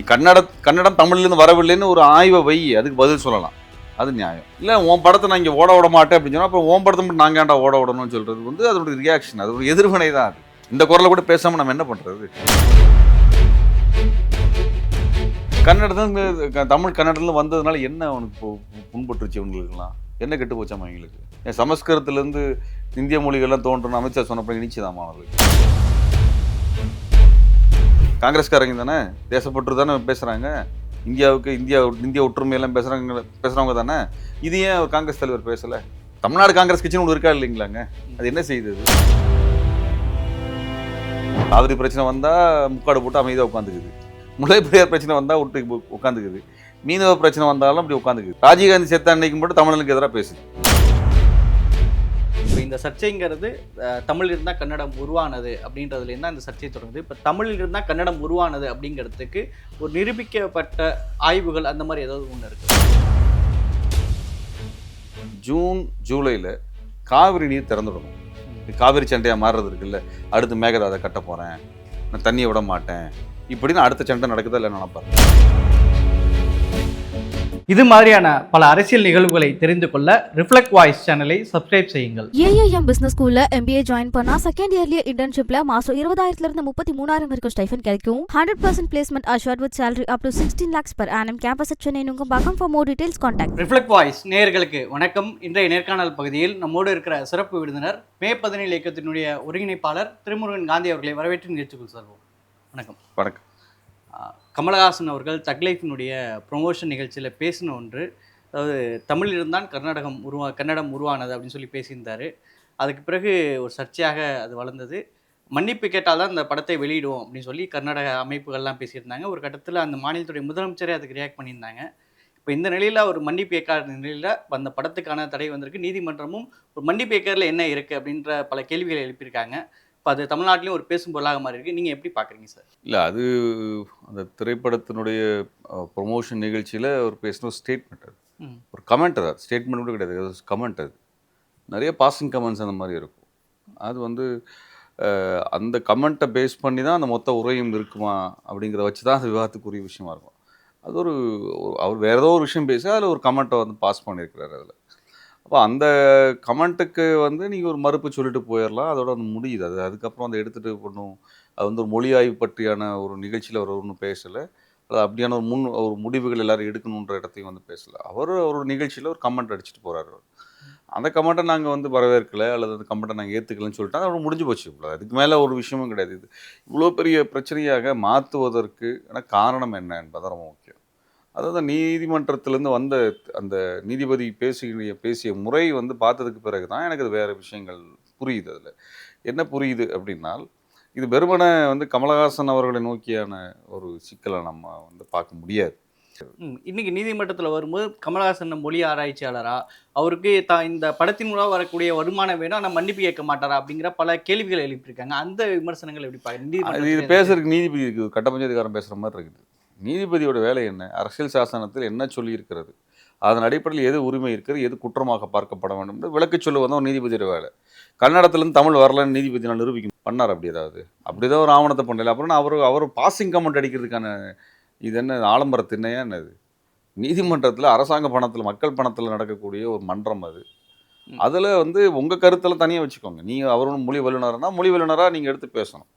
நீ கன்னட கன்னடம் தமிழ்லேருந்து வரவில்லைன்னு ஒரு ஆய்வை வை அதுக்கு பதில் சொல்லலாம். அது நியாயம். இல்லை உன் படத்தை நான் இங்கே ஓட விட மாட்டேன் அப்படின்னு சொன்னால் அப்புறம் உன் படத்தை மட்டும் நாங்கள் ஏன்டா ஓட விடணும்னு சொல்கிறது வந்து அதோட ரியாக்ஷன் அது ஒரு எதிர்வினை தான் அது. இந்த குரலை கூட பேசாமல் நம்ம என்ன பண்ணுறது கன்னடத்துல தமிழ் கன்னடத்துல வந்ததுனால என்ன அவனுக்கு பு- புண்பட்டுருச்சு அவங்களுக்குலாம் என்ன கெட்டு போச்சாமா அவங்களுக்கு என் சமஸ்கிருதத்துலேருந்து இந்திய மொழிகள்லாம் தோன்றணும் அமைச்சர் சொன்னப்போ இனிச்சுதாமா அவங்களுக்கு காங்கிரஸ்காரங்க தானே? தேசப்பற்று தானே பேசுகிறாங்க இந்தியாவுக்கு இந்தியா இந்திய ஒற்றுமையெல்லாம் பேசுகிறாங்க பேசுகிறவங்க தானே? இது ஏன் அவர் காங்கிரஸ் தலைவர் பேசலை? தமிழ்நாடு காங்கிரஸ் கட்சின்னு ஒன்று இருக்கா இல்லைங்களாங்க? அது என்ன செய்யுது காவிரி பிரச்சனை வந்தால் முக்காடு போட்டு அமைதியாக உட்காந்துக்குது. முல்லைப்பெரியார் பிரச்சனை வந்தால் விட்டு உட்காந்துக்குது. மீனவ பிரச்சனை வந்தாலும் அப்படி உட்காந்துக்குது. ராஜீவ்காந்தி செத்த அன்னைக்கு மட்டும் தமிழனுக்கு எதிராக பேசுது. இந்த சர்ச்சைங்கிறது தமிழில் இருந்தால் கன்னடம் உருவானது அப்படின்றதுலேருந்து தான் இந்த சர்ச்சை தொடங்குது. இப்போ தமிழில் இருந்தால் கன்னடம் உருவானது அப்படிங்கிறதுக்கு ஒரு நிரூபிக்கப்பட்ட ஆய்வுகள் அந்த மாதிரி ஏதாவது ஒன்று இருக்கு? ஜூன் ஜூலையில் காவிரி நீர் திறந்துடணும். இது காவிரி சண்டையாக மாறுறது இருக்குல்ல. அடுத்து மேகதாதை கட்ட போகிறேன் நான் தண்ணியை விட மாட்டேன். இப்படின்னு அடுத்த சண்டை நடக்குதா இல்லை நினைப்பாரு இது மாதிரியான பல அரசியல் நிகழ்வுகளை தெரிந்து கொள்ள ரிஃப்ளெக்ட் வாய்ஸ் சேனலை சப்ஸ்கிரைப் செய்யுங்கள். ஏஐஎம் பிசினஸ் ஸ்கூல்ல எம்பிஏ ஜாயின் பண்ணா செகண்ட் இயர்லயே இன்டர்ன்ஷிப்ல மாசம் இருபதாயிரத்துல இருந்து முப்பத்தி மூணாயிரம் வரைக்கும் ஸ்டைஃபன் கிடைக்கும். Hundred percent placement assured with salary up to sixteen lakhs per annum. Campus Chennai Nungambakkam. For more details contact reflect voice நேயர்களுக்கு வணக்கம். இன்றைய நேர்காணல் பகுதியில் நம்மோடு இருக்கிற சிறப்பு விருந்தினர் மே பதினேழு இயக்கத்தினுடைய ஒருங்கிணைப்பாளர் திருமுருகன் காந்தி அவர்களை வரவேற்று நிகழ்ச்சிக்குள் செல்வோம். வணக்கம். வணக்கம். கமலஹாசன் அவர்கள் தக்லைஃபினுடைய ப்ரொமோஷன் நிகழ்ச்சியில் பேசின ஒன்று. அதாவது தமிழில் இருந்தான் கர்நாடகம் உருவா கன்னடம் உருவானது அப்படின்னு சொல்லி பேசியிருந்தார். அதுக்கு பிறகு ஒரு சர்ச்சையாக அது வளர்ந்தது. மன்னிப்பு கேட்டால் தான் இந்த படத்தை வெளியிடுவோம் அப்படின்னு சொல்லி கர்நாடக அமைப்புகள்லாம் பேசியிருந்தாங்க. ஒரு கட்டத்தில் அந்த மாநிலத்துடைய முதலமைச்சரே அதுக்கு ரியாக்ட் பண்ணியிருந்தாங்க. இப்போ இந்த நிலையில் ஒரு மன்னிப்பு கேட்காத நிலையில் அந்த படத்துக்கான தடை வந்திருக்கு. நீதிமன்றமும் ஒரு மன்னிப்பு கேட்கறதுல என்ன இருக்குது அப்படின்ற பல கேள்விகளை எழுப்பியிருக்காங்க. இப்போ அது தமிழ்நாட்டிலையும் ஒரு பேசும் பொருளாக மாதிரி இருக்குது நீங்கள் எப்படி பார்க்குறீங்க சார்? இல்லை அது அந்த திரைப்படத்தினுடைய ப்ரொமோஷன் நிகழ்ச்சியில் ஒரு பேசின ஒரு ஸ்டேட்மெண்ட் அது. ஒரு கமெண்ட் அது. ஸ்டேட்மெண்ட் கூட கிடையாது. கமெண்ட் அது. நிறைய பாசிங் கமெண்ட்ஸ் அந்த மாதிரி இருக்கும். அது வந்து அந்த கமெண்ட்டை பேஸ் பண்ணி தான் அந்த மொத்த உரையும் இருக்குமா அப்படிங்கிறத வச்சு தான் அது விவாதத்துக்குரிய விஷயமா இருக்கும். அது ஒரு ஒரு- அவர் வேற ஏதோ ஒரு விஷயம் பேசி அதில் ஒரு கமெண்ட்டை வந்து பாஸ் பண்ணியிருக்கிறாரு அதில். அப்போ அந்த கமெண்ட்டுக்கு வந்து நீங்கள் ஒரு மறுப்பு சொல்லிட்டு போயிடலாம் அதோட ஒன்று முடியுது. அது அதுக்கப்புறம் அதை எடுத்துகிட்டு பண்ணும் அது வந்து ஒரு மொழி ஆய்வு பற்றியான ஒரு நிகழ்ச்சியில் அவர் ஒன்றும் பேசலை. அது அப்படியான ஒரு முன் ஒரு முடிவுகள் எல்லோரும் எடுக்கணுன்ற இடத்தையும் வந்து பேசலை. அவர் ஒரு நிகழ்ச்சியில் ஒரு கமெண்ட் அடிச்சுட்டு போகிறார் அந்த கமெண்ட்டை நாங்கள் வந்து வரவேற்கலை அல்லது அந்த கமெண்ட்டை நாங்கள் ஏற்றுக்கலன்னு சொல்லிட்டு அதோட முடிஞ்சு போச்சு இவ்வளோ அதுக்கு மேலே ஒரு விஷயமும் கிடையாது. இது இவ்வளோ பெரிய பிரச்சனையாக மாற்றுவதற்கு காரணம் என்ன என்பது ரொம்ப முக்கியம். அதாவது நீதிமன்றத்திலேருந்து வந்த அந்த நீதிபதி பேசிய பேசிய முறை வந்து பார்த்ததுக்கு பிறகு தான் எனக்கு அது வேறு விஷயங்கள் புரியுது அதில். என்ன புரியுது அப்படின்னால் இது வெறுமனே வந்து கமலஹாசன் அவர்களை நோக்கியான ஒரு சிக்கலை நம்ம வந்து பார்க்க முடியாது. இன்னைக்கு நீதிமன்றத்தில் வரும்போது கமலஹாசன் மொழி ஆராய்ச்சியாளரா? அவருக்கு த இந்த படத்தின் மூலம் வரக்கூடிய வருமானம் வேணும் ஆனால் மன்னிப்பு கேட்க மாட்டாரா? அப்படிங்கிற பல கேள்விகள் எழுப்பியிருக்காங்க. அந்த விமர்சனங்கள் எப்படி அது இது பேசுறதுக்கு நீதிபதி இருக்குது கட்ட பஞ்சாயத்துக்காரன் பேசுகிற மாதிரி இருக்குது. நீதிபதியோட வேலை என்ன? அரசியல் சாசனத்தில் என்ன சொல்லியிருக்கிறது? அதன் அடிப்படையில் எது உரிமை இருக்கிறது? எது குற்றமாக பார்க்கப்பட வேண்டும்? என்று விளக்கு சொல்லுவது ஒரு நீதிபதியோட வேலை. கன்னடத்துலேருந்து தமிழ் வரலன்னு நீதிபதி நான் நிரூபிக்க பண்ணார் அப்படி ஏதாவது? அப்படிதான் ஒரு ஆவணத்தை பண்ணல. அப்புறம் அவர் அவர் பாசிங் கமெண்ட் அடிக்கிறதுக்கான இது என்ன? ஆலம்பர திண்ணையா என்னது? நீதிமன்றத்தில் அரசாங்க பணத்தில் மக்கள் பணத்தில் நடக்கக்கூடிய ஒரு மன்றம் அது. அதில் வந்து உங்கள் கருத்தில் தனியாக வச்சுக்கோங்க. நீங்கள் அவரும் மொழி வல்லுநர்னா மொழி வல்லுநராக நீங்கள் எடுத்து பேசணும்.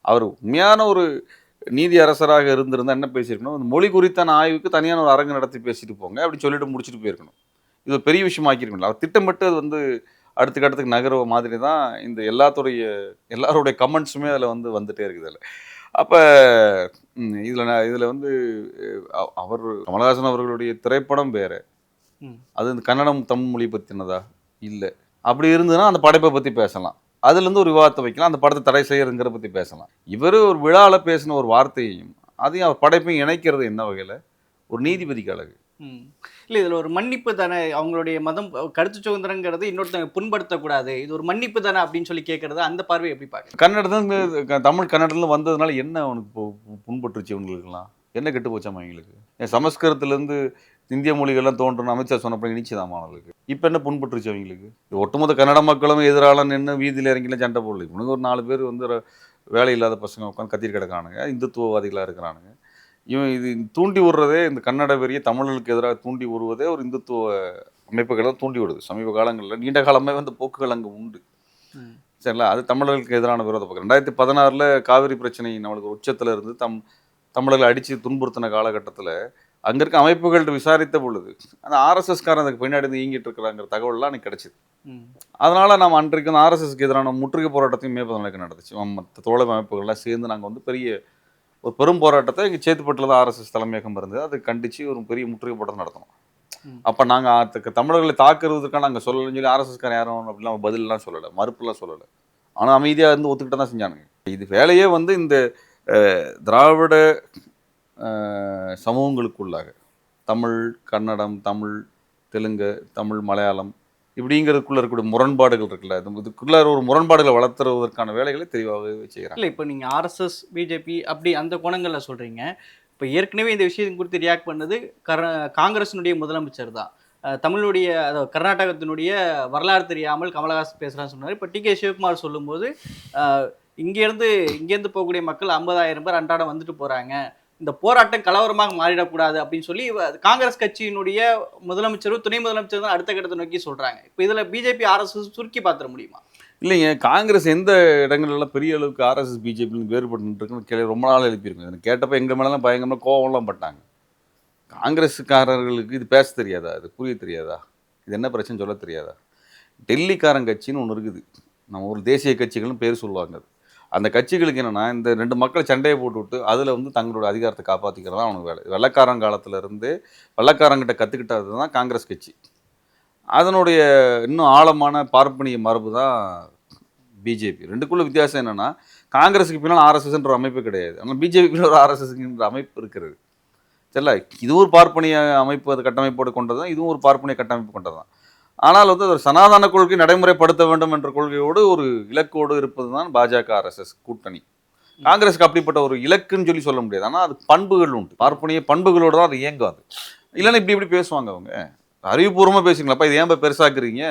அவர் உண்மையான ஒரு நீதி அரசராக இருந்திருந்தா என்ன பேசியிருக்கணும்? அந்த மொழி குறித்தான ஆய்வுக்கு தனியான ஒரு அரங்கு நடத்தி பேசிட்டு போங்க அப்படி சொல்லிட்டு முடிச்சுட்டு போயிருக்கணும். இது ஒரு பெரிய விஷயமாக்கியிருக்கணும் அவர் திட்டமிட்டு அது வந்து அடுத்த கட்டத்துக்கு நகர மாதிரி தான் இந்த எல்லாத்துடைய எல்லாருடைய கமெண்ட்ஸுமே அதில் வந்து வந்துட்டே இருக்குது அதில். அப்போ இதில் இதில் வந்து அவர் கமலஹாசன் அவர்களுடைய திரைப்படம் வேறு. அது இந்த கன்னடம் தமிழ் மொழி பற்றினதா இல்லை. அப்படி இருந்ததுன்னா அந்த படைப்பை பற்றி பேசலாம். அதுலேருந்து ஒரு விவாதத்தை வைக்கலாம். அந்த படத்தை தடை செய்யறதுங்கிற பற்றி பேசலாம். இவர் ஒரு விழாவில் பேசின ஒரு வார்த்தையையும் அதையும் அவர் படைப்பையும் இணைக்கிறது என்ன வகையில்? ஒரு நீதிபதிக்கு அழகு. இல்லை இதில் ஒரு மன்னிப்பு தானே அவங்களுடைய மதம் கருத்து சுதந்திரங்கிறது இன்னொருத்தங்க புண்படுத்தக்கூடாது. இது ஒரு மன்னிப்பு தானே அப்படின்னு சொல்லி கேட்கறது அந்த பார்வை எப்படி பார்க்குறீங்க? கன்னடத்துல தமிழ் கன்னடத்துல வந்ததுனால என்ன அவனுக்கு புண்பட்டுருச்சு இவங்களுக்குலாம் என்ன கெட்டு போச்சாமா எங்களுக்கு? ஏன் சமஸ்கிருதத்துலேருந்து இந்திய மொழிகள்லாம் தோன்றணும் அமைச்சர் சொன்னப்ப இனிச்சுதாமா அவங்களுக்கு. இப்போ என்ன புண்பட்டுருச்சு அவங்களுக்கு? ஒட்டுமொத்த கன்னட மக்களும் எதிரால நின்று வீதியில் இறங்கிலாம் சண்டை போடல. இவனுக்கு ஒரு நாலு பேர் வந்து வேலை இல்லாத பசங்க உட்காந்து கத்திட்டு கிடக்குறானுங்க இந்துத்துவவாதிகளாக இருக்கிறானுங்க. இவன் இது தூண்டி விடுறதே இந்த கன்னட வெறிய தமிழர்களுக்கு எதிராக தூண்டி விடுவதே ஒரு இந்துத்துவ அமைப்புகளை தூண்டி விடுது. சமீப காலங்களில் நீண்ட காலமே வந்து போக்குகள் அங்கே உண்டு. சரிங்களா? அது தமிழர்களுக்கு எதிரான விரோத போக்கு. ரெண்டாயிரத்தி பதினாறில் காவிரி பிரச்சனை நம்மளுக்கு உச்சத்தில் இருந்து தம் தமிழர்களை அடித்து துன்புறுத்தின காலகட்டத்தில் அங்கே இருக்க அமைப்புகள்ட்ட விசாரித்த பொழுது அந்த ஆர்எஸ்எஸ்காரன் அதுக்கு பின்னாடி இயங்கிட்டு இருக்கிறாங்கிற தகவல்லாம் எனக்கு கிடைச்சிது. அதனால நம்ம அன்றைக்கு வந்து ஆர்எஸ்எஸ்க்கு எதிரான முற்றுகை போராட்டத்தையும் மே பதினாலுக்கு நடந்துச்சு. மற்ற தோழமை அமைப்புகள்லாம் சேர்ந்து நாங்கள் வந்து பெரிய ஒரு பெரும் போராட்டத்தை இங்கே சேத்துப்பட்டில் தான் ஆர்எஸ்எஸ் தலைமையகம் இருந்தது. அதை கண்டித்து ஒரு பெரிய முற்றுகை போராட்டம் நடத்தணும். அப்போ நாங்கள் தமிழர்களை தாக்குறதுக்காக நாங்கள் சொல்லலைன்னு சொல்லி ஆர்எஸ்எஸ்காரன் யாரும் அப்படிலாம் பதிலெலாம் சொல்லலை மறுப்புலாம் சொல்லலை. ஆனால் அமைதியாக இருந்து ஒத்துக்கிட்டு தான் செஞ்சானுங்க. இது வேலையே வந்து இந்த திராவிட சமூகங்களுக்குள்ளாக தமிழ் கன்னடம் தமிழ் தெலுங்கு தமிழ் மலையாளம் இப்படிங்கிறதுக்குள்ள இருக்கக்கூடிய முரண்பாடுகள் இருக்குல்ல? இதுக்குள்ள ஒரு முரண்பாடுகளை வளர்த்துறதற்கான வேலைகளை தெளிவாகவே செய்கிறாங்க. இல்லை இப்போ நீங்கள் ஆர்எஸ்எஸ் பிஜேபி அப்படி அந்த கோணங்களில் சொல்கிறீங்க இப்போ ஏற்கனவே இந்த விஷயம் குறித்து ரியாக்ட் பண்ணது கர காங்கிரஸினுடைய முதலமைச்சர் தான். தமிழுடைய அதாவது கர்நாடகத்தினுடைய வரலாறு தெரியாமல் கமலஹாசன் பேசுகிறான்னு சொன்னார். இப்போ டி கே சிவகுமார் சொல்லும்போது இங்கேருந்து இங்கேருந்து போகக்கூடிய மக்கள் ஐம்பதாயிரம் பேர் அன்றாடம் வந்துட்டு போகிறாங்க இந்த போராட்டம் கலவரமாக மாறிடக்கூடாது அப்படின்னு சொல்லி காங்கிரஸ் கட்சியினுடைய முதலமைச்சரும் துணை முதலமைச்சர் தான் அடுத்த கட்டத்தை நோக்கி சொல்கிறாங்க இப்போ இதில் பிஜேபி ஆர்எஸ்எஸ் சுருக்கி பார்த்துட முடியுமா? இல்லைங்க காங்கிரஸ் எந்த இடங்கள்லாம் பெரிய அளவுக்கு ஆர்எஸ்எஸ் பிஜேபின்னு வேறுபட்டுருக்குன்னு கேள்வி ரொம்ப நாள் எழுப்பியிருக்கோம். எனக்கு கேட்டப்போ எங்கள் மேலாம் பயங்கரமாக கோவம்லாம் பட்டாங்க. காங்கிரஸ்காரர்களுக்கு இது பேச தெரியாதா? இது புரிய தெரியாதா? இது என்ன பிரச்சனை சொல்ல தெரியாதா? டெல்லிக்காரன் கட்சின்னு ஒன்று இருக்குது. நம்ம ஒரு தேசிய கட்சிகள்னு பேர் சொல்லுவாங்க அது. அந்த கட்சிகளுக்கு என்னென்னா இந்த ரெண்டு மக்கள் சண்டையை போட்டுவிட்டு அதில் வந்து தங்களோட அதிகாரத்தை காப்பாற்றிக்கிறது தான் அவனுக்கு வேலை. வெள்ளக்காரன் காலத்திலேருந்து வெள்ளக்காரங்கிட்ட கற்றுக்கிட்டது தான் காங்கிரஸ் கட்சி. அதனுடைய இன்னும் ஆழமான பார்ப்பனிய மரபு தான் பிஜேபி. ரெண்டுக்குள்ள வித்தியாசம் என்னென்னா காங்கிரஸுக்கு பின்னால் ஆர்எஸ்எஸ்ன்ற ஒரு அமைப்பு கிடையாது. ஆனால் பிஜேபி பின்னால் ஒரு ஆர்எஸ்எஸ்ங்கிற அமைப்பு இருக்கிறது. சரில இது ஒரு பார்ப்பனிய அமைப்பு அது கட்டமைப்போடு கொண்டது தான் இதுவும் ஒரு பார்ப்பனிய கட்டமைப்பு கொண்டது தான் ஆனால் வந்து ஒரு சனாதன கொள்கை நடைமுறைப்படுத்த வேண்டும் என்ற கொள்கையோடு ஒரு இலக்கோடு இருப்பது தான் பாஜக ஆர்எஸ்எஸ் கூட்டணி. காங்கிரஸுக்கு அப்படிப்பட்ட ஒரு இலக்குன்னு சொல்லி சொல்ல முடியாது. ஆனால் அது பண்புகள் உண்டு. பார்ப்பனிய பண்புகளோடு தான் அது இயங்காது. இல்லைன்னா இப்படி இப்படி பேசுவாங்க அவங்க. அறிவுபூர்வமாக பேசுங்களப்பா இது ஏன் பெருசாக்குறீங்க?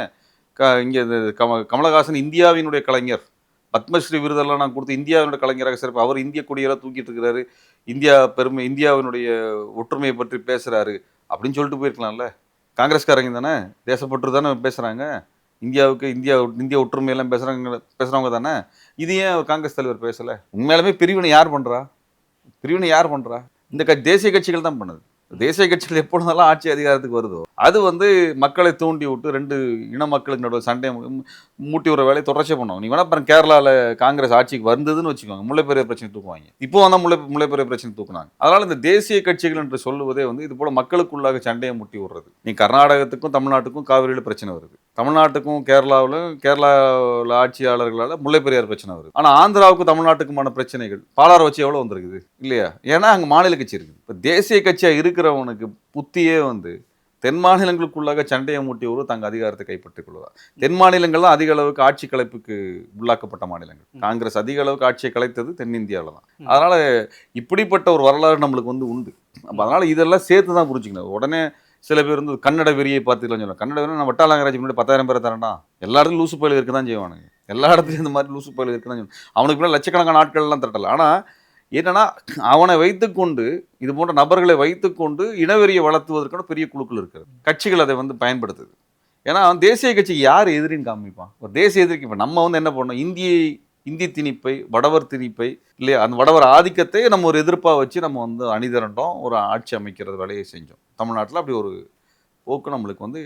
க இங்கே இது கம கமலஹாசன் இந்தியாவினுடைய கலைஞர். பத்மஸ்ரீ விருதெல்லாம் நான் கொடுத்து இந்தியாவினுடைய கலைஞராக சிறப்பு. அவர் இந்திய கொடியெல்லாம் தூக்கிட்டு இருக்கிறாரு இந்தியா பெருமை இந்தியாவினுடைய ஒற்றுமையை பற்றி பேசுகிறாரு அப்படின்னு சொல்லிட்டு போயிருக்கலாம்ல. காங்கிரஸ்காரங்க தானே? தேசப்பற்று தானே பேசுகிறாங்க இந்தியாவுக்கு இந்தியா இந்திய ஒற்றுமையெல்லாம் பேசுகிறாங்க பேசுகிறவங்க தானே? இது ஏன் காங்கிரஸ் தலைவர் பேசலை. உண்மையாலுமே பிரிவினை யார் பண்ணுறா பிரிவினை யார் பண்ணுறா இந்த க தேசிய கட்சிகள் தான் பண்ணுது. தேசிய கட்சிகள் எப்பொழுதெல்லாம் ஆட்சி அதிகாரத்துக்கு வருதோ அது வந்து மக்களை தூண்டி விட்டு ரெண்டு இன மக்களுக்கு நடுவில் சண்டை மூட்டி விடுற வேலையை தொடர்ச்சியாக பண்ணுவோம் நீ வேணா அப்புறம் கேரளாவில் காங்கிரஸ் ஆட்சிக்கு வந்ததுன்னு வச்சுக்கோங்க முல்லைப்பெரிய பிரச்சனை தூக்குவாங்க. இப்போ வந்தால் முல்லை முல்லைப்பெரிய பிரச்சனை தூக்குனாங்க. அதனால் இந்த தேசிய கட்சிகள் என்று சொல்லுவதே வந்து இது போல் மக்களுக்குள்ளாக சண்டையை முட்டி விடுறது. நீ கர்நாடகத்துக்கும் தமிழ்நாட்டுக்கும் காவிரியில் பிரச்சனை வருது. தமிழ்நாட்டுக்கும் கேரளாவிலும் கேரளாவில் ஆட்சியாளர்களால் முல்லைப்பெரியார் பிரச்சனை வருது. ஆனால் ஆந்திராவுக்கும் தமிழ்நாட்டுக்குமான பிரச்சனைகள் பாலாரை வச்சு எவ்வளோ வந்திருக்குது? இல்லையா? ஏன்னா அங்கே மாநில கட்சி இருக்குது. இப்போ தேசிய கட்சியாக இருக்கிறவனுக்கு புத்தியே வந்து தென் மாநிலங்களுக்குள்ளாக சண்டையை மூட்டி ஒரு தங்க அதிகாரத்தை கைப்பற்றிக் கொள்வதா? தென் மாநிலங்கள் தான் அதிக அளவுக்கு ஆட்சி கலைப்புக்கு உள்ளாக்கப்பட்ட மாநிலங்கள். காங்கிரஸ் அதிக அளவுக்கு ஆட்சியை கலைத்தது தென்னிந்தியாவில் தான். அதனால இப்படிப்பட்ட ஒரு வரலாறு நம்மளுக்கு வந்து உண்டு. அப்ப அதனால இதெல்லாம் சேர்த்து தான் புரிஞ்சுக்கணும். உடனே சில பேர் வந்து கன்னட வெறியை பார்த்துக்கலாம் சொல்லுவாங்க. கன்னட வெறி நான் வட்டாளாங்கராஜ் முன்னாடி பத்தாயிரம் பேரை தரேன்டா. எல்லா இடத்துலையும் லூசு பயில இருக்க தான் செய்வானுங்க. எல்லா இடத்துலையும் இந்த மாதிரி லூசு பயில இருக்க தான் செய்வாங்க அவனுக்கு பின்னாடி லட்சக்கணக்கான ஆட்கள்லாம் திரட்டல. ஆனால் என்னன்னா அவனை வைத்துக்கொண்டு இது போன்ற நபர்களை வைத்துக்கொண்டு இனவெறியை வளர்த்துவதற்கான பெரிய குழுக்கள் இருக்கிறது. கட்சிகள் அதை வந்து பயன்படுத்துது. ஏன்னா அவன் தேசிய கட்சிக்கு யார் எதிரின்னு காமிப்பான். ஒரு தேசிய எதிரிக்கு இப்போ நம்ம வந்து என்ன பண்ணோம் இந்தியை இந்தி திணிப்பை வடவர் திணிப்பை இல்லையா அந்த வடவர் ஆதிக்கத்தை நம்ம ஒரு எதிர்ப்பாக வச்சு நம்ம வந்து அணிதிரண்டோம் ஒரு ஆட்சி அமைக்கிறது வேலையை செஞ்சோம். தமிழ்நாட்டில் அப்படி ஒரு போக்கு நம்மளுக்கு வந்து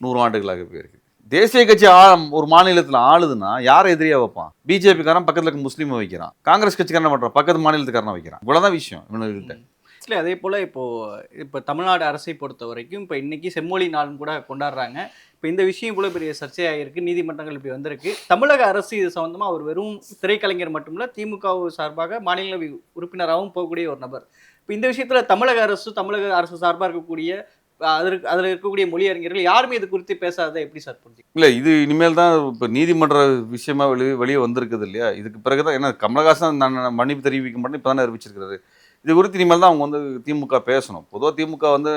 நூறு ஆண்டுகளாக போயிருக்கு. தேசிய கட்சி ஆ ஒரு மாநிலத்தில் ஆளுதுன்னா யாரை எதிரியா வைப்பான்? பிஜேபிக்காரன் பக்கத்தில் இருக்க முஸ்லீமை வைக்கிறான். காங்கிரஸ் கட்சிக்காரன் பண்ணுறான் பக்கத்து மாநிலத்துக்காரனை வைக்கிறான். இவ்வளோதான் விஷயம் இவனுக்கிட்ட ஆக்சுவலி அதே போல் இப்போது இப்போ தமிழ்நாடு அரசை பொறுத்த வரைக்கும் இப்போ இன்றைக்கி செம்மொழி நாளும் கூட கொண்டாடுறாங்க. இப்போ இந்த விஷயம் இவ்வளோ பெரிய சர்ச்சையாக இருக்குது நீதிமன்றங்கள் இப்படி வந்திருக்கு. தமிழக அரசு இது சம்மந்தமாக அவர் வெறும் திரைக்கலைஞர் மட்டுமில்ல திமுக சார்பாக மாநிலங்களவை உறுப்பினராகவும் போகக்கூடிய ஒரு நபர். இப்போ இந்த விஷயத்தில் தமிழக அரசு தமிழக அரசு சார்பாக இருக்கக்கூடிய அதற்கு அதில் இருக்கக்கூடிய மொழியறிஞர்கள் யாருமே இது குறித்து பேசாத எப்படி சார் புரிஞ்சு இல்லை இது இனிமேல் தான் இப்போ நீதிமன்ற விஷயமா வெளியே வெளியே வந்திருக்குது இல்லையா? இதுக்கு பிறகு தான் ஏன்னா கமலஹாசன் நான் மன்னிப்பு தெரிவிக்க மாட்டேன் இப்போ தானே அறிவிச்சிருக்கிறாரு. இது குறித்து இனிமேல் தான் அவங்க வந்து திமுக பேசணும். பொதுவாக திமுக வந்து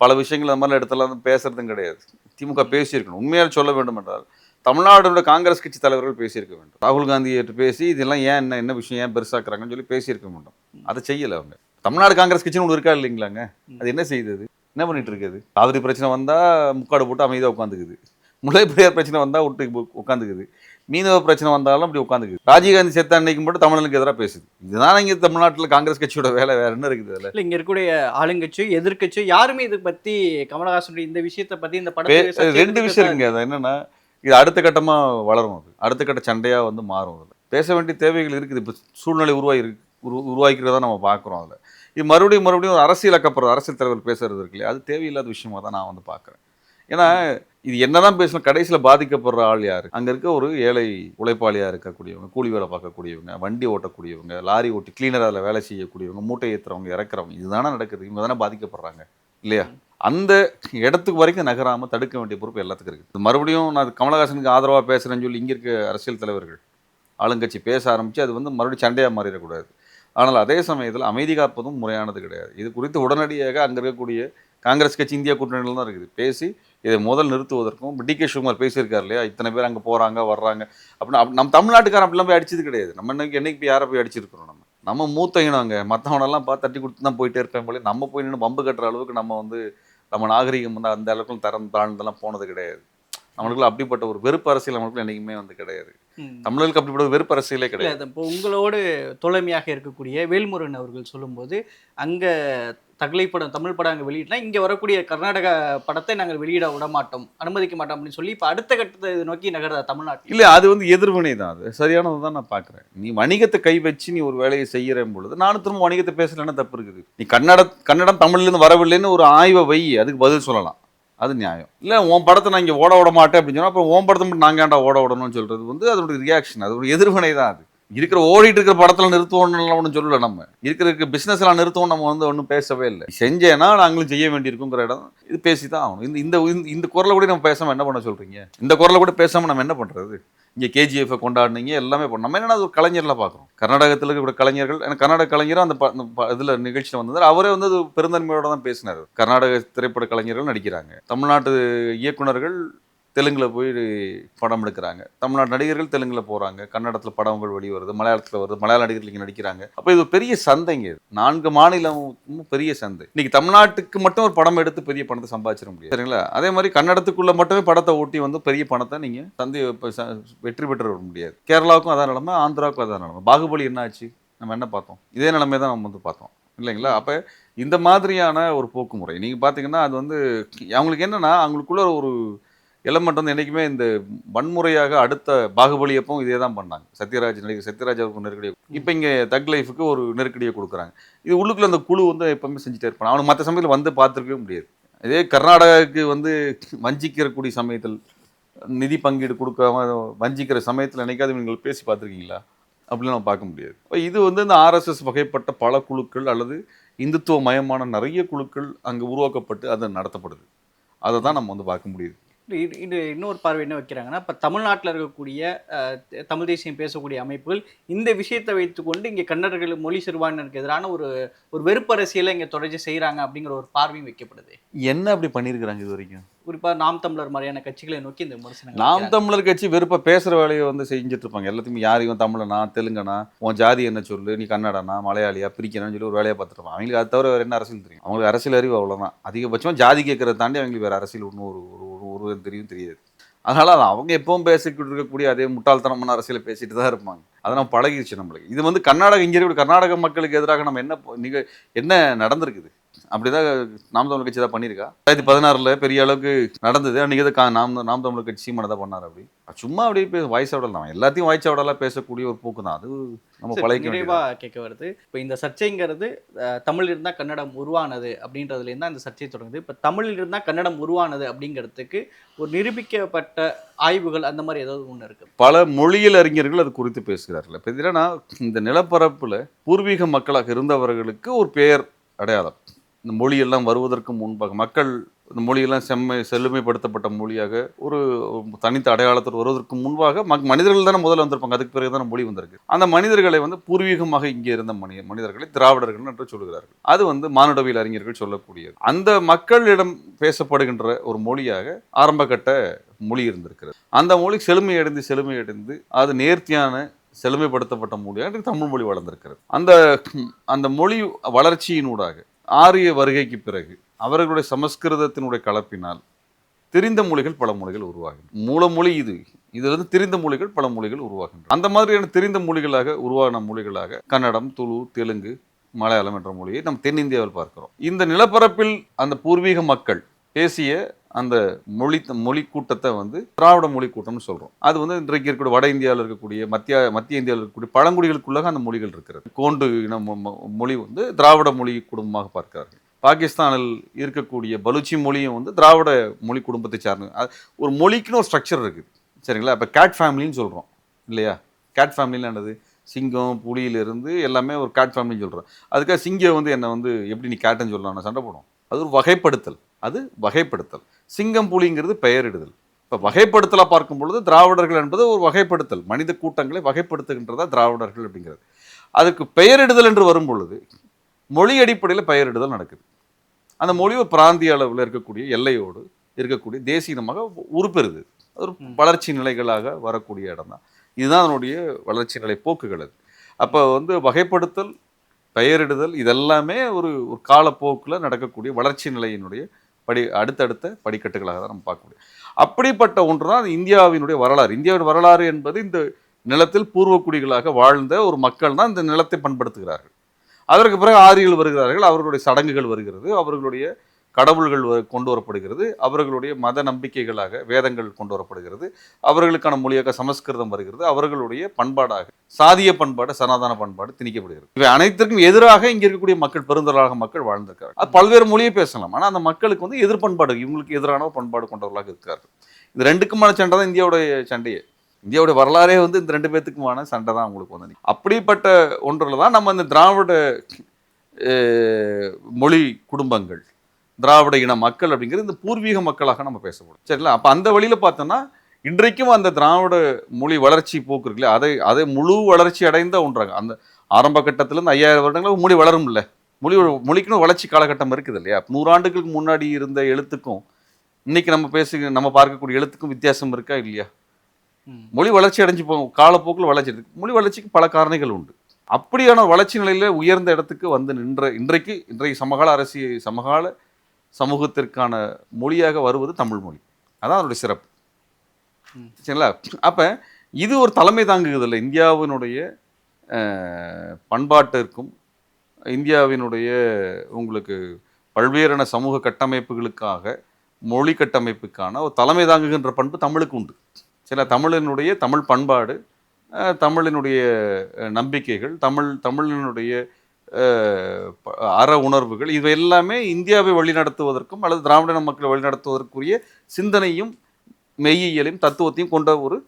பல விஷயங்கள் அந்த மாதிரிலாம் இடத்துல வந்து பேசுறதும் கிடையாது. திமுக பேசியிருக்கணும். உண்மையாக சொல்ல வேண்டும் என்றால் தமிழ்நாடோட காங்கிரஸ் கட்சி தலைவர்கள் பேசியிருக்க வேண்டும். ராகுல் காந்தியிட்ட பேசி இதெல்லாம் ஏன் என்ன என்ன விஷயம் ஏன் பெருசாக்குறாங்கன்னு சொல்லி பேசியிருக்க வேண்டும். அதை செய்யலை அவங்க. தமிழ்நாடு காங்கிரஸ் கட்சின்னு ஒன்று இருக்கா இல்லைங்களாங்க? அது என்ன செய்யுது அது? என்ன பண்ணிட்டு இருக்குது? காவிரி பிரச்சனை வந்தா முக்காடு போட்டு அமைதியாக உட்காந்துக்குது. முல்லை பெரியார் பிரச்சனை வந்தா விட்டு உட்காந்துக்குது. மீனவ பிரச்சனை வந்தாலும் அப்படி உட்காந்துக்குது. ராஜீவ்காந்தி செத்த அன்னைக்கு மட்டும் தமிழனுக்கு எதிராக பேசுது. இதுதான் இங்கே தமிழ்நாட்டில் காங்கிரஸ் கட்சியோட வேலை வேற என்ன இருக்குது அதில் இல்லை இங்கே இருக்கக்கூடிய ஆளுங்கட்சியோ எதிர்க்கட்சியோ யாருமே இதை பற்றி கமலஹாசனுடைய இந்த விஷயத்தை பற்றி இந்த பே- படத்தை சர்ச்சை ரெண்டு விஷயம் இருக்குங்க அது என்னன்னா இது அடுத்த கட்டமா வளரும் அது. அடுத்த கட்ட சண்டையா வந்து மாறும் அதில். பேச வேண்டிய தேவைகள் இருக்குது. இப்போ சூழ்நிலை உருவாகி உரு உருவாக்கிறதா நம்ம பார்க்குறோம் அதில். இது மறுபடியும் மறுபடியும் ஒரு அரசியல் அக்கப்புறம் அரசியல் தலைவர் பேசுறது இருக்கு இல்லையா? அது தேவையில்லாத விஷயமா தான் நான் வந்து பார்க்குறேன். ஏன்னா இது என்னதான் பேசணும் கடைசியில் பாதிக்கப்படுற ஆள் யார்? அங்கே இருக்க ஒரு ஏழை உழைப்பாளியாக இருக்கக்கூடியவங்க கூலி வேலை பார்க்கக்கூடியவங்க வண்டி ஓட்டக்கூடியவங்க லாரி ஓட்டி கிளீனராக அதில் வேலை செய்யக்கூடியவங்க மூட்டை ஏற்றுறவங்க இறக்குறவங்க இதுதானே நடக்குது. இவங்க தானே பாதிக்கப்படுறாங்க இல்லையா? அந்த இடத்துக்கு வரைக்கும் நகராமல் தடுக்க வேண்டிய பொறுப்பு எல்லாத்துக்கும் இருக்குது மறுபடியும் நான் கமலஹாசனுக்கு ஆதரவாக பேசுகிறேன்னு சொல்லி இங்கே இருக்க அரசியல் தலைவர்கள் ஆளுங்கட்சி பேச ஆரம்பித்து அது வந்து மறுபடியும் சண்டையாக மாறிடக்கூடாது. ஆனால் அதே சமயத்தில் அமைதி காப்பதும் முறையானது கிடையாது. இது குறித்து உடனடியாக அங்கே இருக்கக்கூடிய காங்கிரஸ் கட்சி இந்தியா கூட்டணியில் தான் இருக்குது. பேசி இதை முதல் நிறுத்துவதற்கும் டி கே சிவகுமார் பேசியிருக்காரு இல்லையா? இத்தனை பேர் அங்கே போகிறாங்க வர்றாங்க. அப்படின்னு நம்ம தமிழ்நாட்டுக்காரன் அப்படிலாம் போய் அடிச்சது கிடையாது. நம்ம இன்னைக்கு என்னைக்கு போய் யாரை போய் அடிச்சிருக்கிறோம் நம்ம? நம்ம மூத்த இனங்க அங்கே மற்றவனெல்லாம் பார்த்து தட்டி கொடுத்து தான் போயிட்டே இருப்பேன் போல. நம்ம போய் நின்று பம்பு கட்டுற அளவுக்கு நம்ம வந்து நம்ம நாகரிகம் வந்து அந்த அளவுக்கு தரம் தாழ்ந்தெல்லாம் போனது கிடையாது. நம்மளுக்குள்ள அப்படிப்பட்ட ஒரு வெறுப்பு அரசியல் நம்மளுக்குள்ள என்றைக்குமே வந்து கிடையாது. தமிழர்களுக்கு அப்படிப்பட்ட ஒரு வெறுப்பு அரசியலே கிடையாது. இப்போ உங்களோடு தோழமையாக இருக்கக்கூடிய வேல்முருகன் அவர்கள் சொல்லும்போது அங்கே தகலை படம் தமிழ் படம் அங்கே வெளியிட்டா இங்கே வரக்கூடிய கர்நாடக படத்தை நாங்கள் வெளியிட விட மாட்டோம் அனுமதிக்க மாட்டோம் அப்படின்னு சொல்லி இப்போ அடுத்த கட்டத்தை நோக்கி நகர்தா தமிழ்நாட்டில்? இல்லை அது வந்து எதிர்வினை தான் அது. சரியானது தான் நான் பார்க்குறேன் நீ வணிகத்தை கை வச்சு நீ ஒரு வேலையை செய்கிற பொழுது நானும் திரும்ப வணிகத்தை பேசலன்னா தப்பு இருக்குது. நீ கன்னட கன்னடம் தமிழ்லேருந்து வரவில்லைன்னு ஒரு ஆய்வை வை அதுக்கு பதில் சொல்லலாம். அது நியாயம். இல்லை உன் படத்தை நான் இங்கே ஓட விட மாட்டேன் அப்படின்னு சொன்னால் அப்போ உன் படத்தை மட்டும் நாங்கள் ஏன்டா ஓட விடணும்னு சொல்கிறது வந்து அதோட ரியாக்ஷன் அதோட எதிர்வினை தான் அது. இருக்கிற ஓடிட்டு இருக்கிற படத்தில் நிறுத்துவோம்னு ஒன்றும் சொல்லல நம்ம. இருக்கிற பிஸ்னஸ் எல்லாம் நிறுத்துவோம் நம்ம வந்து ஒன்றும் பேசவே இல்லை. செஞ்சேன்னா நாங்களும் செய்ய வேண்டியிருக்குங்கிற இடம். இது பேசி தான் ஆகணும். இந்த இந்த இந்த- குரலை கூட நம்ம பேசாமல் என்ன பண்ண சொல்கிறீங்க இந்த குரலை கூட பேசாமல் நம்ம என்ன பண்ணுறது இங்கே கேஜிஎஃப் கொண்டாடினீங்க எல்லாமே பண்ணோம் நம்ம என்ன அது ஒரு கலைஞரில் பார்க்குறோம். கர்நாடகத்தில் இருக்கிற கலைஞர்கள் எனக்கு கர்நாடக கலைஞரும் அந்த இதில் நிகழ்ச்சியில் வந்தார் அவரே வந்து அது பெருந்தன்மையோட தான் பேசினார். கர்நாடக திரைப்பட கலைஞர்கள் நடிக்கிறாங்க. தமிழ்நாட்டு இயக்குனர்கள் தெலுங்கில் போய் படம் எடுக்கிறாங்க. தமிழ்நாடு நடிகர்கள் தெலுங்கில் போகிறாங்க கன்னடத்தில் படங்கள் வெளிவருது மலையாளத்தில் வருது மலையாள நடிகர்கள் இங்கே நடிக்கிறாங்க. அப்போ இது பெரிய சந்தைங்க இது நான்கு மாநிலமும் பெரிய சந்தை. இன்னைக்கு தமிழ்நாட்டுக்கு மட்டும் ஒரு படம் எடுத்து பெரிய பணத்தை சம்பாதிச்சிட முடியும் சரிங்களா? அதே மாதிரி கன்னடத்துக்குள்ளே மட்டுமே படத்தை ஓட்டி வந்து பெரிய பணத்தை நீங்கள் சந்தை ச- வெற்றி பெற்று வர முடியாது. கேரளாவுக்கும் அதான் நிலமை ஆந்திராவுக்கும் அதான் நிலமை. பாகுபலி என்ன ஆச்சு? நம்ம என்ன பார்த்தோம்? இதே நிலைமை தான் நம்ம வந்து பார்த்தோம். இல்லைங்களா? அப்போ இந்த மாதிரியான ஒரு போக்குமுறை. நீங்கள் பார்த்தீங்கன்னா அது வந்து அவங்களுக்கு என்னன்னா அவங்களுக்குள்ள ஒரு எலமெண்ட் வந்து என்றைக்குமே இந்த வன்முறையாக அடுத்த பாகுபலி அப்பவும் இதே தான் பண்ணாங்க. சத்யராஜ் நடிகர் சத்யராஜ் அவருக்கு நெருக்கடியை இப்போ இங்கே தக் லைஃபுக்கு ஒரு நெருக்கடியை கொடுக்குறாங்க. இது உள்ளுக்குள்ள அந்த குழு வந்து எப்பவுமே செஞ்சுட்டே இருப்பாங்க. அவனுக்கு மற்ற சமயத்தில் வந்து பார்த்துருக்கவே முடியாது. இதே கர்நாடகாவுக்கு வந்து வஞ்சிக்கிறக்கூடிய சமயத்தில் நிதி பங்கீடு கொடுக்காம வஞ்சிக்கிற சமயத்தில் நினைக்காது நீங்கள் பேசி பார்த்துருக்கீங்களா? அப்படிலாம் நம்ம பார்க்க முடியாது. இப்போ இது வந்து இந்த ஆர்எஸ்எஸ் வகைப்பட்ட பல குழுக்கள் அல்லது இந்துத்துவ மயமான நிறைய குழுக்கள் அங்கே உருவாக்கப்பட்டு அது நடத்தப்படுது. அதை தான் நம்ம வந்து பார்க்க முடியுது. இது இன்னொரு பார்வை என்ன வைக்கிறாங்கன்னா இப்போ தமிழ்நாட்டில் இருக்கக்கூடிய தமிழ் தேசியம் பேசக்கூடிய அமைப்புகள் இந்த விஷயத்தை வைத்துக்கொண்டு இங்கே கன்னடர்கள் மொழி சிறுபான்மையினருக்கு எதிரான ஒரு ஒரு வெறுப்பு அரசியலை இங்கே தொடர்ச்சி செய்கிறாங்க அப்படிங்கிற ஒரு பார்வையும் வைக்கப்படுது. என்ன அப்படி பண்ணியிருக்கிறாங்க இது வரைக்கும்? குறிப்பாக நாம் தமிழர் மாதிரியான கட்சிகளை நோக்கி இந்த விமர்சனங்கள் நாம். தமிழர் கட்சி வெறுப்பா பேசுற வேலையை வந்து செஞ்சுட்டு இருப்பாங்க. எல்லாத்தையுமே யாரையும் தமிழனா தெலுங்கனா உன் ஜாதி என்ன சொல்லு நீ கன்னடனா மலையாளியா பிரிக்கணும்னு சொல்லி ஒரு வேலையை பார்த்துட்டு இருப்பாங்க அவங்களுக்கு அது தவிர வேற என்ன அரசியல் தெரியும்? அவங்களுக்கு அரசியல் அறிவு அவ்வளவுதான். அதிகபட்சமா ஜாதி கேட்கறத தாண்டி அவங்களுக்கு வேற அரசியல் ஒன்றும் ஒரு ஒரு உருவம் தெரியும் தெரியாது. அதனால் அது அவங்க எப்பவும் பேசிக்கிட்டு இருக்கக்கூடிய அதே முட்டாள்தனமான அரசியலை பேசிட்டு தான் இருப்பாங்க. அதை நம்ம பழகிடுச்சு நம்மளுக்கு. இது வந்து கர்நாடக இங்கே இருக்கிற கர்நாடக மக்களுக்கு எதிராக நம்ம என்ன நிக என்ன நடந்திருக்குது? அப்படிதான் நாம் தமிழர் கட்சி தான் பண்ணியிருக்கா? ரெண்டாயிரத்தி பதினாறுல பெரிய அளவுக்கு நடந்தது. அன்னைக்கு கா- நாம் நாம் தமிழர் கட்சி சீமானை தான் பண்ணார் அப்படி? சும்மா அப்படியே பே வாய்ஸ் விடலாம் எல்லாத்தையும் வாய்ஸ் விடலாம் பேசக்கூடிய ஒரு போக்கு தான் அது நம்ம சரி, பழகிக்க நிறைவா வேண்டியது கேட்க வருது. இப்போ இந்த சர்ச்சைங்கிறது தமிழில் இருந்தால் கன்னடம் உருவானது அப்படின்றதுலேருந்து தான் இந்த சர்ச்சை தொடங்குது. இப்போ தமிழில் இருந்தால் கன்னடம் உருவானது அப்படிங்கிறதுக்கு ஒரு நிரூபிக்கப்பட்ட ஆய்வுகள் அந்த மாதிரி ஏதாவது ஒன்று இருக்கு. பல மொழியியல் அறிஞர்கள் அது குறித்து பேசுகிறார்கள். இப்போ இந்த நிலப்பரப்புல பூர்வீக மக்களாக இருந்தவர்களுக்கு ஒரு பெயர் அடையாளம். இந்த மொழியெல்லாம் வருவதற்கு முன்பாக மக்கள் இந்த மொழியெல்லாம் செம்மை செழுமைப்படுத்தப்பட்ட மொழியாக ஒரு தனித்த அடையாளத்தில் வருவதற்கு முன்பாக மக் மனிதர்கள் தானே முதல்ல வந்திருப்பாங்க. அதுக்கு பிறகு தானே மொழி வந்திருக்கு. அந்த மனிதர்களை வந்து பூர்வீகமாக இங்கே இருந்த மனித மனிதர்களை திராவிடர்கள் என்று சொல்கிறார்கள். அது வந்து மானுடவியல் அறிஞர்கள் சொல்லக்கூடியது. அந்த மக்களிடம் பேசப்படுகின்ற ஒரு மொழியாக ஆரம்ப கட்ட மொழி இருந்திருக்கிறது. அந்த மொழி செழுமையடைந்து செழுமையடைந்து அது நேர்த்தியான செழுமைப்படுத்தப்பட்ட மொழியாக தமிழ் மொழி வளர்ந்திருக்கிறது. அந்த அந்த மொழி வளர்ச்சியினூடாக ஆரிய வருகைக்கு பிறகு அவர்களுடைய சமஸ்கிருதத்தினுடைய கலப்பினால் தெரிந்த மொழிகள் பல மொழிகள் உருவாகின்றன. மூலமொழி இது. இதிலிருந்து தெரிந்த மொழிகள் பல மொழிகள் உருவாகின்றன. அந்த மாதிரியான தெரிந்த மொழிகளாக உருவான மொழிகளாக கன்னடம் துளு தெலுங்கு மலையாளம் என்ற மொழியை நம் தென்னிந்தியாவில் பார்க்கிறோம். இந்த நிலப்பரப்பில் அந்த பூர்வீக மக்கள் பேசிய அந்த மொழி மொழி கூட்டத்தை வந்து திராவிட மொழி கூட்டம்னு சொல்கிறோம் அது வந்து இன்றைக்கு இருக்கக்கூடிய வட இந்தியாவில் இருக்கக்கூடிய மத்திய மத்திய இந்தியாவில் இருக்கக்கூடிய பழங்குடிகளுக்குள்ளாக அந்த மொழிகள் இருக்கிறது. கோண்டு இன மொ- மொழி வந்து திராவிட மொழி குடும்பமாக பார்க்கிறார்கள். பாகிஸ்தானில் இருக்கக்கூடிய பலூச்சி மொழியும் வந்து திராவிட மொழி குடும்பத்தை சார்ந்த அது ஒரு மொழிக்குன்னு ஒரு ஸ்ட்ரக்சர் இருக்குது. சரிங்களா? இப்போ கேட் ஃபேமிலின்னு சொல்கிறோம் இல்லையா? கேட் ஃபேமிலின்னு என்னது? சிங்கம் புலியிலிருந்து எல்லாமே ஒரு கேட் ஃபேமிலின்னு சொல்கிறோம் அதுக்காக சிங்கம் வந்து என்னை வந்து எப்படி நீ கேட்டுன்னு சொல்லலாம்? நான் சண்டை போடும் அது ஒரு வகைப்படுத்தல். அது வகைப்படுத்தல். சிங்கம் புலிங்கிறது பெயரிடுதல். இப்போ வகைப்படுத்தலாக பார்க்கும் பொழுது திராவிடர்கள் என்பது ஒரு வகைப்படுத்தல். மனித கூட்டங்களை வகைப்படுத்துகின்றதா திராவிடர்கள் அப்படிங்கிறது. அதுக்கு பெயரிடுதல் என்று வரும் பொழுது மொழி அடிப்படையில் பெயரிடுதல் நடக்குது. அந்த மொழி ஒரு பிராந்திய அளவில் இருக்கக்கூடிய எல்லையோடு இருக்கக்கூடிய தேசிய இனமாக உருப்பெறுது. அது ஒரு வளர்ச்சி நிலைகளாக வரக்கூடிய இடம் தான் இதுதான் அதனுடைய வளர்ச்சி நிலை போக்குகள் அது. அப்போ வந்து வகைப்படுத்தல் பெயரிடுதல் இதெல்லாமே ஒரு ஒரு காலப்போக்கில் நடக்கக்கூடிய வளர்ச்சி நிலையினுடைய படி அடுத்தடுத்த படிக்கட்டுகளாக தான் நம்ம பார்க்க முடியும். அப்படிப்பட்ட ஒன்று தான் இந்தியாவினுடைய வரலாறு. இந்தியாவின் வரலாறு என்பது இந்த நிலத்தில் பூர்வக்குடிகளாக வாழ்ந்த ஒரு மக்கள் தான் இந்த நிலத்தை பண்படுத்துகிறார்கள். அதற்கு பிறகு ஆரியர்கள் வருகிறார்கள் அவர்களுடைய சடங்குகள் வருகிறது அவர்களுடைய கடவுள்கள் வ- கொண்டு வரப்படுகிறது. அவர்களுடைய மத நம்பிக்கைகளாக வேதங்கள் கொண்டு வரப்படுகிறது. அவர்களுக்கான மொழியாக சமஸ்கிருதம் வருகிறது. அவர்களுடைய பண்பாடாக சாதிய பண்பாடு சனாதன பண்பாடு திணிக்கப்படுகிறது. இவை அனைத்திற்கும் எதிராக இங்கே இருக்கக்கூடிய மக்கள் பெருந்தலாக மக்கள் வாழ்ந்திருக்காங்க அது பல்வேறு மொழியை பேசலாம். ஆனால் அந்த மக்களுக்கு வந்து எதிர்பண்பாடு இவங்களுக்கு எதிரான பண்பாடு கொண்டவர்களாக இருக்கிறார்கள் இது ரெண்டுக்குமான சண்டை தான் இந்தியாவுடைய சண்டையே. இந்தியாவுடைய வரலாறே வந்து இந்த ரெண்டு பேத்துக்குமான சண்டை தான் உங்களுக்கு வந்து அப்படிப்பட்ட ஒன்றில் தான் நம்ம இந்த திராவிட மொழி குடும்பங்கள் திராவிட இன மக்கள் அப்படிங்கிறது இந்த பூர்வீக மக்களாக நம்ம பேசப்படும். சரிங்களா? அப்போ அந்த வழியில் பார்த்தோன்னா இன்றைக்கும் அந்த திராவிட மொழி வளர்ச்சி போக்கு இருக்குல்ல அதை அதை முழு வளர்ச்சி அடைந்த ஒன்றாங்க அந்த ஆரம்ப கட்டத்திலேருந்து ஐயாயிரம் வருடங்களுக்கு மொழி வளரும் இல்லை மொழி மொழிக்குன்னு வளர்ச்சி காலகட்டம் இருக்குது இல்லையா? நூறாண்டுகளுக்கு முன்னாடி இருந்த எழுத்துக்கும் இன்னைக்கு நம்ம பேசு நம்ம பார்க்கக்கூடிய எழுத்துக்கும் வித்தியாசம் இருக்கா இல்லையா. மொழி வளர்ச்சி அடைஞ்சு போ காலப்போக்கில் வளர்ச்சி இருக்கு. மொழி வளர்ச்சிக்கு பல காரணிகள் உண்டு. அப்படியான வளர்ச்சி நிலையில உயர்ந்த இடத்துக்கு வந்து நின்ற இன்றைக்கு இன்றைய சமகால அரசியல் சமகால சமூகத்திற்கான மொழியாக வருவது தமிழ் மொழி. அதான் அதனுடைய சிறப்பு. சரிங்களா? அப்ப இது ஒரு தலைமை தாங்குகிறது இல்லை இந்தியாவினுடைய பண்பாட்டிற்கும் இந்தியாவினுடைய உங்களுக்கு பல்வேறான சமூக கட்டமைப்புகளுக்காக மொழி கட்டமைப்புக்கான ஒரு தலைமை தாங்குகின்ற பண்பு தமிழுக்கு உண்டு. சில தமிழினுடைய தமிழ் பண்பாடு தமிழினுடைய நம்பிக்கைகள் தமிழ் தமிழினுடைய அற உணர்வுகள் இவை எல்லாமே இந்தியாவை வழிநடத்துவதற்கும் அல்லது திராவிட மக்களை வழிநடத்துவதற்குரிய சிந்தனையும் மெய்யியலையும் தத்துவத்தையும் கொண்ட ஒரு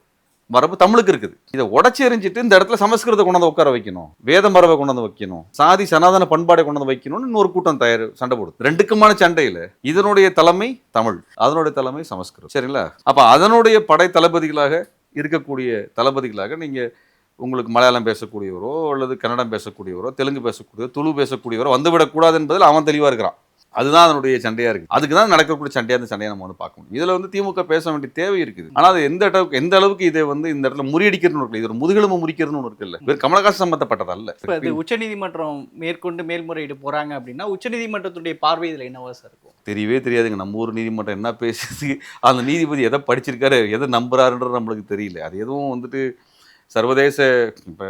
மரபு தமிழுக்கு இருக்குது. இதை உடச்சி எறிஞ்சிட்டு இந்த இடத்துல சமஸ்கிருதத்தை கொண்டாந்து உட்கார வைக்கணும். வேத மரபை கொண்டாந்து வைக்கணும். சாதி சனாதன பண்பாடை கொண்டாந்து வைக்கணும்னு இன்னொரு கூட்டம் தயார் சண்டை போடுது. ரெண்டுக்குமான சண்டையில் இதனுடைய தலைமை தமிழ் அதனுடைய தலைமை சமஸ்கிருதம். சரிங்களா? அப்போ அதனுடைய படை தளபதிகளாக இருக்கக்கூடிய தளபதிகளாக நீங்கள் உங்களுக்கு மலையாளம் பேசக்கூடியவரோ அல்லது கன்னடம் பேசக்கூடியவரோ தெலுங்கு பேசக்கூடியவரோ துளு பேசக்கூடியவரோ வந்துவிடக்கூடாது என்பதில் அவன் தெளிவா இருக்கிறான். அதுதான் அதனுடைய சண்டையா இருக்கு. அதுக்கு தான் நடக்கக்கூடிய சண்டையா இந்த சண்டையை நம்ம வந்து பார்க்க முடியும். இதுல வந்து திமுக பேச வேண்டிய தேவை இருக்குது. ஆனா அது எந்த அளவுக்கு எந்த அளவுக்கு இதை வந்து இந்த இடத்துல முறியடிக்கிறதுன்னு இருக்குல்ல இது ஒரு முதுகெலும்பு முறிக்கிறதுன்னு ஒன்று இருக்குல்ல வேறு கமலஹாசன் சம்பந்தப்பட்டது அல்ல இப்போ உச்சநீதிமன்றம் மேற்கொண்டு மேல்முறையீடு போறாங்க அப்படின்னா உச்சநீதிமன்றத்துடைய பார்வை இதுல என்னவா சார் இருக்கும்? தெரியவே தெரியாதுங்க. நம்ம ஊர் நீதிமன்றம் என்ன பேசுது? அந்த நீதிபதி எதை படிச்சிருக்காரு எதை நம்புறாருன்றது நம்மளுக்கு தெரியல. அது எதுவும் வந்துட்டு சர்வதேச இப்போ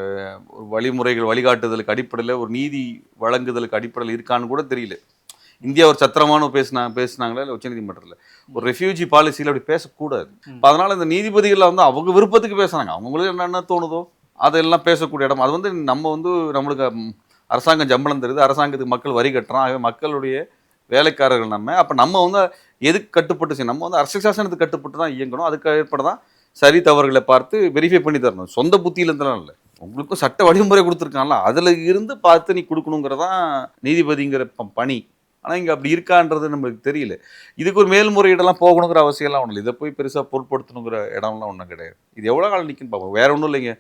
வழிமுறைகள் வழிகாட்டுதலுக்கு அடிப்படையில் ஒரு நீதி வழங்குதலுக்கு அடிப்படையில் இருக்கான்னு கூட தெரியல. இந்தியா ஒரு சத்திரமான பேசினா பேசினாங்களா இல்லை உச்சநீதிமன்றத்தில்? ஒரு ரெஃப்யூஜி பாலிசியில் அப்படி பேசக்கூடாது. அதனால இந்த நீதிபதிகள் வந்து அவங்க விருப்பத்துக்கு பேசுனாங்க அவங்களுக்கு என்னென்ன தோணுதோ அதெல்லாம் பேசக்கூடிய இடம். அது வந்து நம்ம வந்து நம்மளுக்கு அரசாங்கம் சம்பளம் தருது. அரசாங்கத்துக்கு மக்கள் வரி கட்டுறோம் ஆகவே மக்களுடைய வேலைக்காரர்கள் நம்ம. அப்போ நம்ம வந்து எதுக்கு கட்டுப்பட்டு செய்யணும்? நம்ம வந்து அரசியல் சாசனத்துக்கு கட்டுப்பட்டு தான் இயங்கணும். அதுக்கு ஏற்பட தான் சரி தவறுகளை பார்த்து வெரிஃபை பண்ணி தரணும். சொந்த புத்தியிலேருந்துலாம் இல்லை. உங்களுக்கும் சட்ட வழிமுறை கொடுத்துருக்காங்களா அதில் இருந்து பார்த்து நீ கொடுக்கணுங்கிறதான் நீதிபதிங்கிற ப- பணி. ஆனால் இங்கே அப்படி இருக்கான்றது நம்மளுக்கு தெரியல. இதுக்கு ஒரு மேல்முறையீடெல்லாம் போகணுங்கிற அவசியம்லாம் ஒன்றும் இல்லை. இதை போய் பெருசாக பொருட்படுத்தணுங்கிற இடம்லாம் ஒன்றும் கிடையாது. இது எவ்வளோ காலம் நிற்கும் பார்ப்போம் வேற ஒன்றும் இல்லைங்க.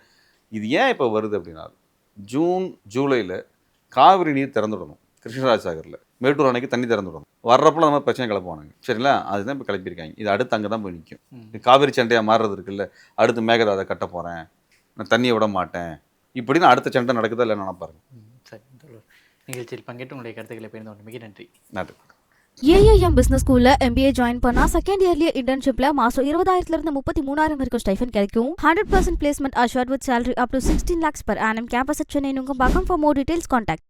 இது ஏன் இப்போ வருது அப்படின்னா ஜூன் ஜூலையில் காவிரி நீர் திறந்துடணும். கிருஷ்ணராஜ் சாகரில். மேட்டூர் அணைக்கு தண்ணி திறந்துடணும் வர்றப்பல நம்ம பிரச்சனை கிளப்புவானுங்க. சரிங்களா? அதுதான் இப்போ கிளப்பியிருக்காங்க இது அடுத்து அங்கே தான் போய் நிற்கும் காவிரி சண்டையாக மாறுறது இருக்குல்ல. அடுத்து மேகதாதை கட்ட போகிறேன் நான் தண்ணியை விட மாட்டேன். இப்படின்னு அடுத்த சண்டை நடக்குதா இல்லை நினைப்பாருங்க சரி நிகழ்ச்சியில் பங்கேற்று உங்களுடைய கருத்துக்களை பகிர்ந்து மிக நன்றி. நன்றி. ஏஐஎம் பிசினஸ் ஸ்கூல்ல எம்பிஏ ஜாயின் பண்ணா செகண்ட் இயர்லயே இன்டர்ன்ஷிப்ல மாசம் இருபதாயிரத்துல இருந்து முப்பத்தி மூணாயிரம் வரைக்கும் ஸ்டைஃபன் கிடைக்கும். Hundred percent placement assured with salary up to sixteen lakhs per annum. Campus Chennai Nungambakkam for more details contact